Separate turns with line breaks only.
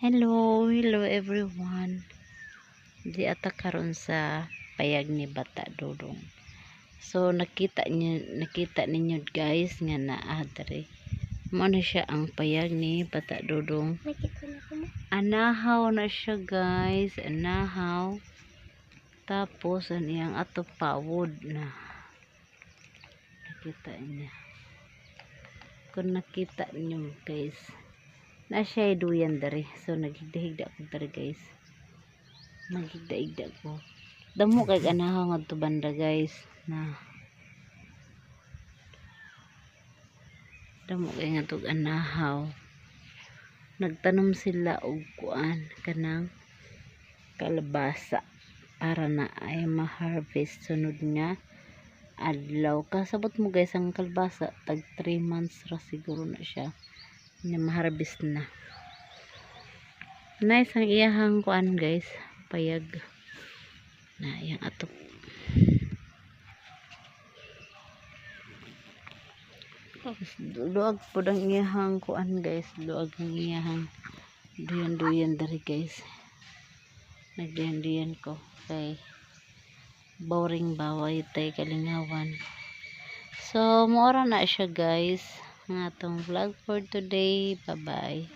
Hello, hello everyone. Di ata karon sa payag ni Bata Dudong. So nakita niyo nakita ninyo guys nga naa diri. Mo na siya ang payag ni Bata Dudong.
Na.
Anahaw na siya guys, anahaw. Tapos ang iyang ato pawod na. Nakita niya. Kung nakita niyo guys, na siya duyan dari. So naghigda-higda ko dari guys. Naghigda-higda ko. Damo kay anahaw nga banda guys na damo kay nga to anahaw nagtanom sila og kuan kanang kalabasa para na ay ma-harvest sunod nga adlaw kasabot mo guys ang kalabasa tag 3 months ra siguro na siya na ma-harvest na. Nice ang iyahang kuan guys. Payag. Na yang ato luag po ang iyahang kuan guys. Luag ang iyahang duyan duyan dari guys. Nagduyan duyan ko kay boring baway tay kalingawan. So moora na siya guys nga atong vlog for today. Bye bye